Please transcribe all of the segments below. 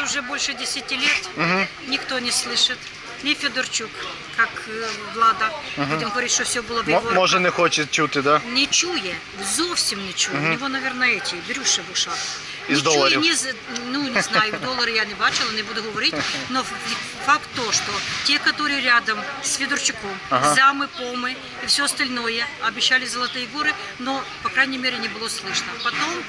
уже больше 10 лет никто не слышит. Ни Федорчук, как э, влада. Будем говорить, что все было в М- его може не хоче чути, да? не чує, зовсім не чує. У нього, мабуть, эти, беруши в ушах. Із не доларів. чує, ні з, ну, не знаю, доллары я не бачила, не буду говорити, но факт то, что те, которые рядом с Федорчуком, Ага. замы, помы и все остальное, обещали золотые горы, но, по крайней мере, не было слышно. Потом,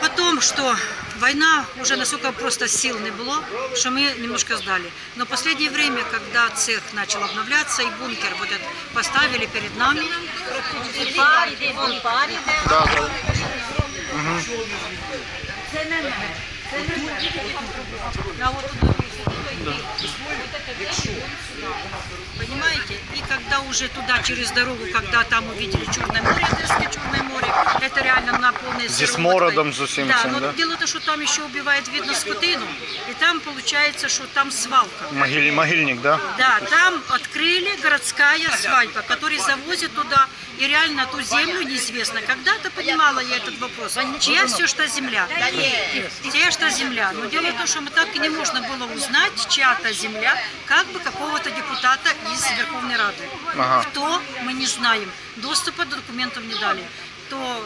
потом, что война уже настолько просто сил не было, что мы немножко сдали. Но в последнее время, когда цех начал обновляться и бункер вот этот поставили перед нами, І пар іде, вон пар іде. Да, да. Це не не. Це не не. А вот тут Понимаете? И когда уже туда, через дорогу, когда там увидели Черное море, Одесское Черное море, это реально на полной Зі смородом, з усім Да, цим, но да? дело то, что там еще убивает, видно, скотину, и там получается, что там свалка. Могиль, могильник, да? Да, там открыли городская свадьба, который завозит туда, и реально ту землю неизвестно. Когда-то понимала я этот вопрос, чья все что земля, чья что земля. Но дело в том, что мы так и не можно было узнать, чья-то земля, как бы какого-то депутата из Верховной Рады. Ага. Кто, мы не знаем. Доступа до документов не дали. То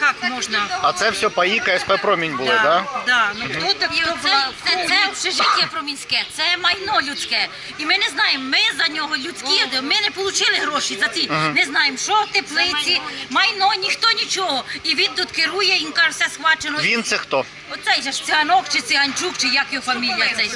как можно... А це все паї КСП Промінь були, да? да, да, ну кто-то, І оце, вла- це, це общежиття промінське, це майно людське. І ми не знаємо, ми за нього людські, ми не отримали гроші за ці. Не знаємо, що теплиці, майно, ніхто нічого. І він тут керує, він каже, все схвачено. Він це хто? Оцей же ж циганок чи циганчук, чи як його фамілія цей.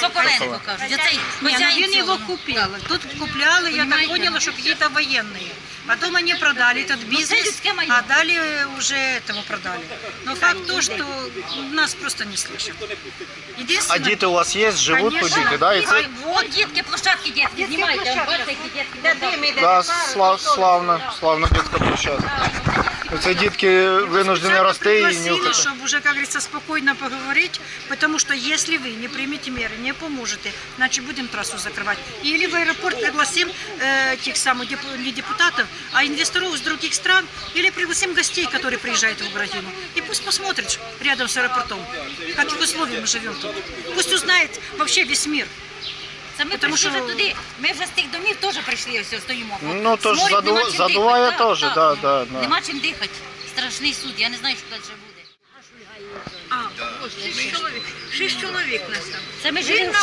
Соколенко кажуть. Оцей ну хазяїн він его цього. купил. Тут купляли, я так Понимаете? поняла, что какие-то военные. Потом они продали этот бизнес, людское майно. а далее уже этому продали. Но факт то, что нас просто не слышат. А Единственное, діти у вас є, живуть тут Конечно. діти, да? І це Ай, Вот дітки, площадки дітки, знімайте, площадки. бачите, які дітки. Де дим іде, да, пар, слав, славна, славна дитяча площадка. Це дітки винуждені Специально рости і пригласили, нюхати. чтобы уже, как говорится, спокойно поговорить, потому что если вы не примете меры, не поможете, значит будем трассу закрывать. Или в аэропорт пригласим э, тех самых деп- не депутатов, а инвесторов из других стран, или пригласим гостей, которые приезжают в Украину. И пусть посмотрит рядом с аэропортом, в каких условиях мы живем тут. Пусть узнает вообще весь мир. Це ми Потому прийшли що- вже туди. Ми вже з тих домів теж прийшли, ось стоїмо. Ну, то ж нема чим задуває дихати. теж, да, да. Нема чим дихати. Страшний суд, я не знаю, що далі буде. Шість чоловік. Шість чоловік нас там. Це ми жили Він в нам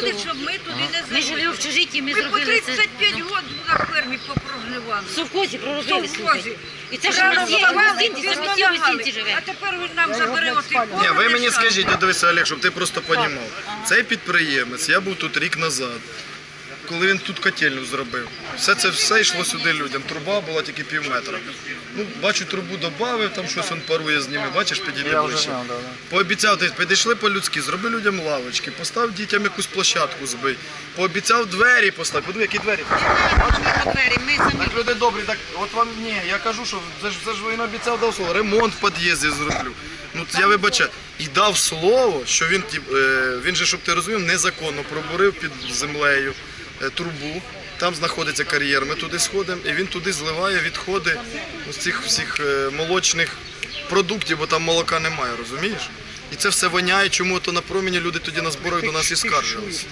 тут. щоб ми туди не Ми жили в общежитті, ми Ми по зробили це. 35 років на фермі попрогнивали. В совхозі проробили, В совхозі. І це ж Рано сіті, вставали, в гостинці, пізно лягали. гостинці живе. А тепер він нам забере оцей Ні, ви мені скажіть, дивися, Олег, щоб ти просто понімав. Цей підприємець, я був тут рік назад, коли він тут котельню зробив. Все це все йшло сюди людям. Труба була тільки пів метра. Ну, бачу, трубу додав, там щось він парує з ними, бачиш, вже ближче. Пообіцяв, ти підійшли по-людськи, зроби людям лавочки, постав дітям якусь площадку збий. Пообіцяв двері поставити. Подиви, які двері. двері. Ми самі Так люди добрі, так от вам ні, я кажу, що це ж, це ж він обіцяв дав слово. Ремонт в під'їзді зроблю. Ну я вибачаю. І дав слово, що він е, він же, щоб ти розумів, незаконно пробурив під землею трубу. Там знаходиться кар'єр, ми туди сходимо, і він туди зливає відходи з цих всіх е, молочних продуктів, бо там молока немає, розумієш? І це все воняє, чому то на проміні люди тоді на зборах до нас і скаржилися.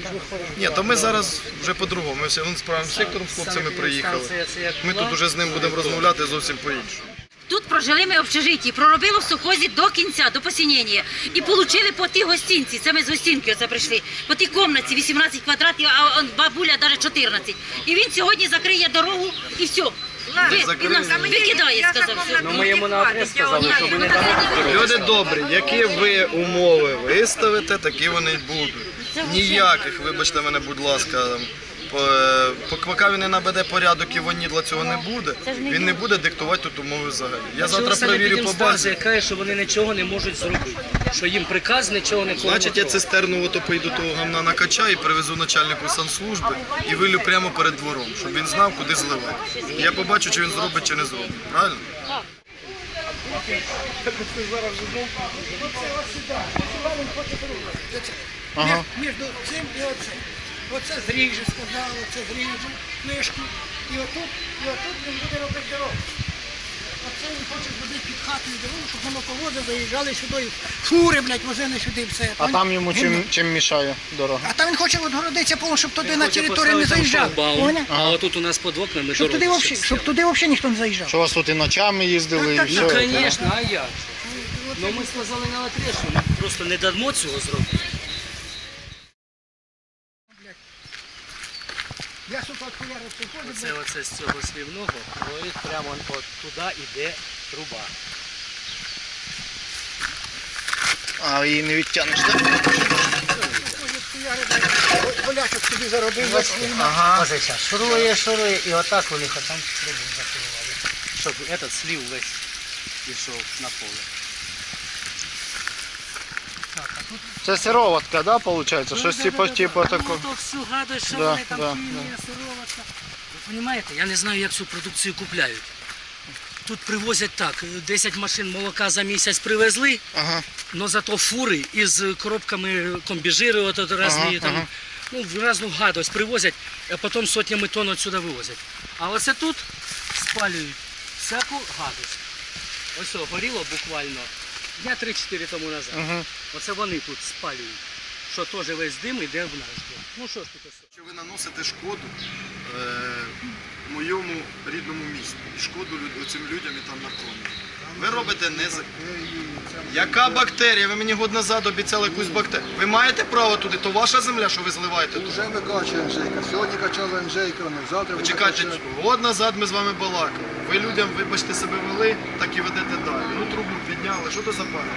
Ні, то ми зараз вже по-другому. Ми все ну, з правим сектором з хлопцями приїхали. Ми тут уже з ним будемо розмовляти зовсім по-іншому. Тут прожили ми в общежитті, проробили в совхозі до кінця, до посінення. І отримали по тій гостинці, це ми з гостинки оце прийшли, по тій комнаті 18 квадратів, а он, бабуля навіть 14. І він сьогодні закриє дорогу і все. Ви, і нас викидає, сказав. Все. Ну, ми йому на адрес сказали, що ми не Люди добрі, які ви умови виставите, такі вони й будуть. Ніяких, вибачте мене, будь ласка, там, поки він не наведе порядок і вонідла цього не буде, він не буде диктувати тут умови взагалі. Я завтра перевірю по базі. каже, що вони нічого не можуть зробити. Що їм приказ нічого не Значить, я цистерну ото поїду того гамна накачаю і привезу начальнику санслужби і вилю прямо перед двором, щоб він знав, куди зливати. Я побачу, чи він зробить, чи не зробить. Правильно? Ага. між цим і оцим. Оце зріже, сказали, оце зріже книжку. І отут, і отут він буде робити дорогу. Оце він хоче зробити під хатою дорогу, щоб молоковози заїжджали сюди, фури, блядь, возили сюди все. А там йому чим, чим мішає дорога? А там він хоче відгородитися повністю, щоб туди Він на територію не заїжджав. Поняв? А отут у нас під окнами Щоб туди, ще вообще, щоб туди взагалі ніхто не заїжджав. Що у вас тут і ночами їздили, і Так, все? Ну, звісно, а як? же? Ну ми сказали на ми просто не дамо цього зробити. Я цей ходить, Оце, оце з цього слівного говорить прямо от туди йде труба. А її не відтягнеш, так? болячок собі заробив. блядь, Ага. Ось шурує, шурує, і отак у них там трубу закривали. Щоб этот слів весь пішов на поле. Це сироватка, да, виходить? Щось типу, типу такого. Ну, то всю гадость, що Да, вони там да, хімія, сироватка. Ви розумієте, я не знаю, як цю продукцію купляють. Тут привозять так, 10 машин молока за місяць привезли, Ага. но зато фури із коробками комбіжири, от, от різні, Ага, там, ага. ну, різну гадость привозять, а потім сотнями тонн отсюда вивозять. А оце тут спалюють всяку гадость. Ось о, горіло буквально дня 3-4 тому назад. Угу. Оце вони тут спалюють. Що теж весь дим йде в наш дом. Ну що ж таке? Що ви наносите шкоду е, моєму рідному місту і шкоду люд- цим людям і там на промі. Ви робите не за... Яка бактерія? Ви мені год назад обіцяли якусь бактерію. Ви маєте право туди, то ваша земля, що ви зливаєте туди. Вже викачує Анжейка. Сьогодні качала Анжейка, ну, завтра буде Почекайте, качати. год назад ми з вами балакали. Ви людям, вибачте, себе вели, так і ведете далі. Ну трубу підняли, що то за пане?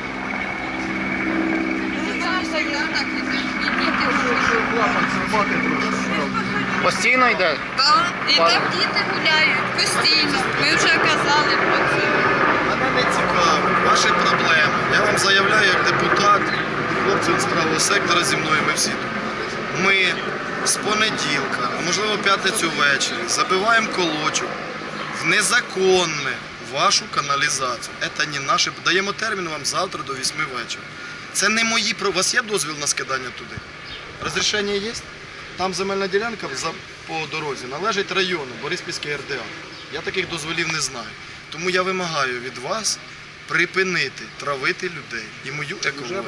Постійно йде? Так, і там діти гуляють постійно. Ми вже казали про це. Мене не цікавить, ваші проблеми. Я вам заявляю як депутат, хлопців з правого сектора зі мною, ми всі тут. Ми з понеділка, а можливо п'ятницю ввечері, забиваємо колочок в незаконне вашу каналізацію. Це не наше. Даємо термін вам завтра до 8 вечора. Це не мої. У вас є дозвіл на скидання туди? Розрішення є? Там земельна ділянка по дорозі належить району Бориспільський РДА. Я таких дозволів не знаю. Тому я вимагаю від вас припинити травити людей і мою екологію.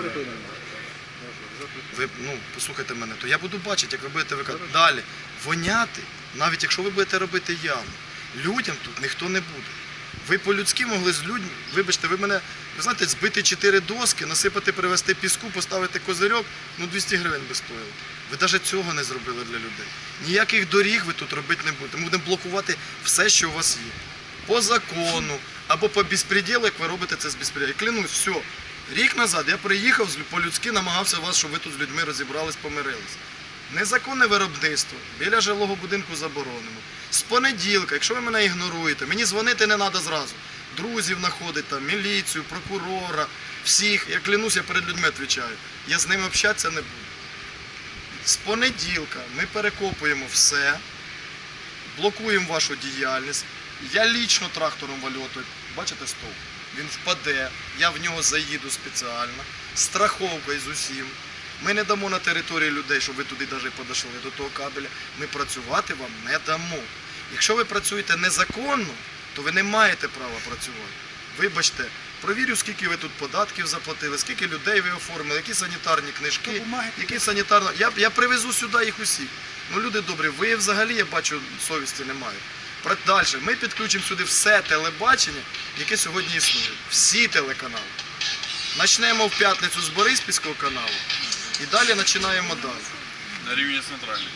Ви ну послухайте мене, то я буду бачити, як ви будете виконати. Далі воняти, навіть якщо ви будете робити яму, людям тут ніхто не буде. Ви по-людськи могли з людьми, вибачте, ви мене, ви знаєте, збити чотири доски, насипати, привезти піску, поставити козирьок, ну 200 гривень би стоїло. Ви навіть цього не зробили для людей. Ніяких доріг ви тут робити не будете. Ми будемо блокувати все, що у вас є. По закону або по безпреділу, як ви робите це з безпреділу. Клянусь, все. Рік назад я приїхав по-людськи, намагався вас, щоб ви тут з людьми розібрались, помирились. Незаконне виробництво біля жилого будинку заборонено. З понеділка, якщо ви мене ігноруєте, мені дзвонити не треба зразу. Друзів знаходить там, міліцію, прокурора, всіх. Я клянусь, я перед людьми відповідаю. Я з ними общатися не буду. З понеділка ми перекопуємо все, блокуємо вашу діяльність. Я лічно трактором вальотою, бачите стовп? Він впаде, я в нього заїду спеціально, страховкою з усім. Ми не дамо на території людей, щоб ви туди навіть подошли до того кабеля. Ми працювати вам не дамо. Якщо ви працюєте незаконно, то ви не маєте права працювати. Вибачте, провірю, скільки ви тут податків заплатили, скільки людей ви оформили, які санітарні книжки, які санітарні. Я, я привезу сюди їх усіх. Ну, люди добрі, ви взагалі, я бачу, совісті немає. Далі, ми підключимо сюди все телебачення, яке сьогодні існує. Всі телеканали. Почнемо в п'ятницю з Бориспільського каналу і далі починаємо далі. На рівні центральний.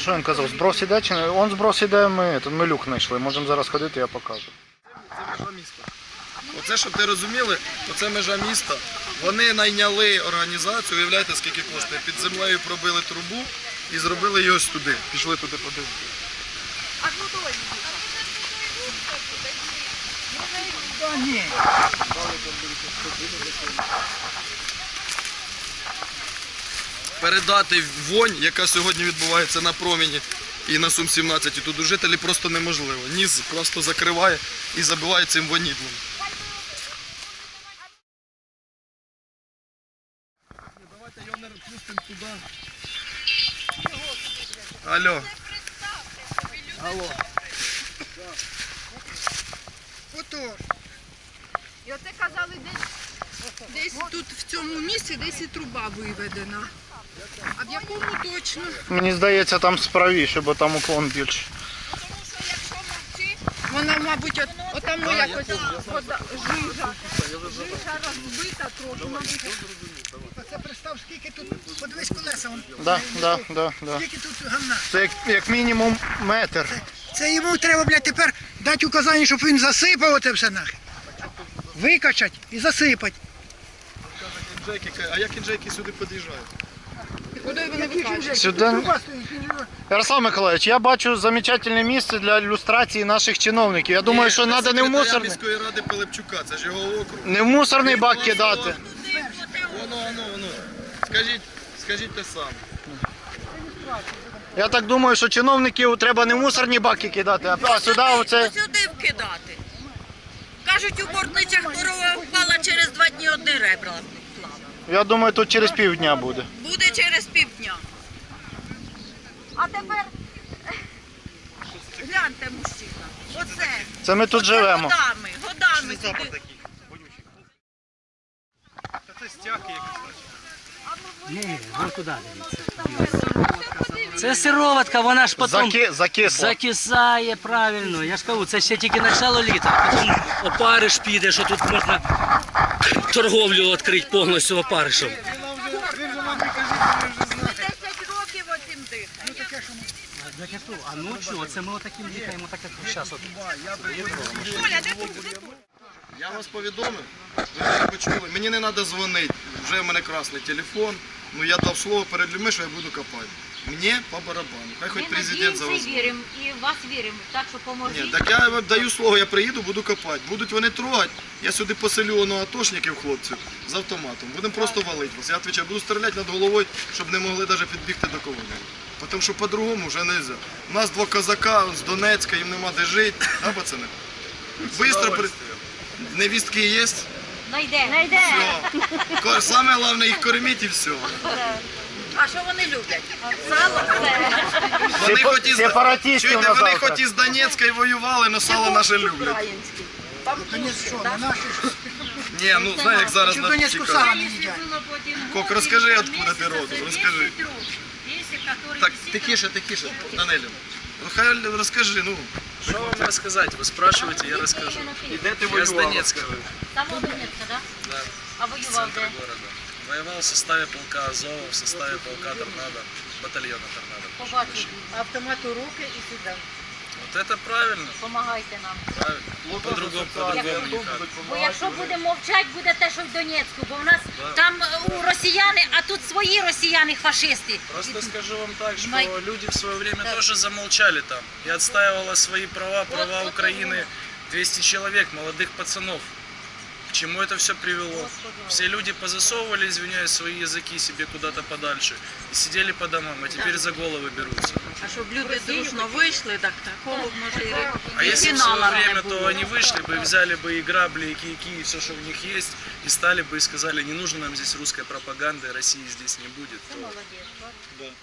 Що він казав, зброс іде чи не? Он зброс іде, ми, тут ми люк знайшли. Можемо зараз ходити, я покажу. Це межа міста. Оце, щоб ти розуміли, оце межа міста. Вони найняли організацію, уявляєте, скільки коштує. Під землею пробили трубу і зробили її ось туди. Пішли туди подивитися. Та ні. Передати вонь, яка сьогодні відбувається на проміні і на Сум 17 і тут у жителі просто неможливо. Ніс просто закриває і забиває цим вонітлом. Давайте його не пустимо туди. Алло. Алло. Отож. І оце казали, десь, десь тут в цьому місці десь і труба виведена. А в якому точно? Мені здається, там справіше, бо там уклон більше. Тому що якщо мовчи, вона, мабуть, от, отамо якось вода, жижа, жижа розбита трохи, мабуть. Оце представ, скільки тут, подивись колеса, Да, да, да, да. скільки тут гамна. Це як, як мінімум метр. Це йому треба, блядь, тепер дати указання, щоб він засипав оце все нахер. Викачать і засипать. А як інжейки сюди під'їжджають? Куди вони викачують? Сюди. Ярослав Миколаївич, я бачу замечательне місце для ілюстрації наших чиновників. Я думаю, що треба не в мусорний, міської ради Пилипчука, це ж його округ. не в мусорний бак кидати. Воно, воно, воно. Скажіть, скажіть те саме. Я так думаю, що чиновників треба не в мусорні баки кидати, а- а сюди оце. Сюди вкидати. Кажуть, у бортницях корова впала через два дні одне ребра. Я думаю, тут через півдня буде. Буде через півдня. А тепер гляньте, мужчина. Оце. Це ми тут живемо. Годами, годами сюди. Ні, вон туди дивіться. Це сироватка, вона ж потім Заки, закисає правильно. Я ж кажу, це ще тільки начало літа. Потім опариш піде, що тут можна торговлю відкрити повністю опаришем. 10 років оцим дихає. А ночі оце ми отаким дихаємо, так як зараз. Я вас повідомив, ви мене почули. Мені не треба дзвонити, вже в мене красний телефон. Ну я дав слово перед людьми, що я буду копати. Мені по барабану. Хай хоч Ми президент надіємося і віримо, і в вас віримо. Так що Ні, поможіть. так я вам даю слово, я приїду, буду копати. Будуть вони трогати, я сюди поселю воно атошників, хлопців, з автоматом. Будемо просто валити вас. Я відповідаю, буду стріляти над головою, щоб не могли навіть підбігти до колони. Тому що по-другому вже не можна. У нас два козака з Донецька, їм нема де жити, а пацани? Бистро при... Невістки є? Найде. Найде. Все. Ко- Саме головне їх корміть і все. А що вони люблять? Сало Вони Сепа- хоч із, сепаратистів чуєте, на вони завтра. хоч із Донецька і воювали, але сало наше люблять. Донець що, на наші ж- Ні, ну знаєш, як зараз чи в нас Донецьку цікаво. сало їдять. Кок, розкажи, откуда ти родом, розкажи. Так, тихіше, тихіше, Данилю. Ну хай розкажи, ну. Что вам рассказать? Вы спрашиваете, я расскажу. І де ти Я воював? Донецка, Там Донецька, да? да, А воював де? города. Воевал в составе полка Азова, в составе полка Торнадо, батальона Торнадо. Побачив. Автомат у руки і сюди. Вот это правильно, Помагайте нам. правильно. По-другому, по-другому никак. Бо якщо будемо мовчати, буде те, що в Донецьку, бо в нас там е, у росіяни, а тут свої росіяни фашисти. Просто скажу вам так, что Май- люди в свое время тоже замолчали там. И отстаивала свои права, права Украины 200 человек, молодых пацанов. К чему это все привело? Все люди позасовывали, извиняюсь, свои языки себе куда-то подальше и сидели по домам, а теперь за головы берутся. А щоб люди дружно вийшли, так такого може і А если в фіналу свое время, то они вышли бы, и взяли бы и грабли, и кийки, и все, что у них есть, и стали бы и сказали, не нужно нам здесь русская пропаганда, России здесь не будет. то- Молодець.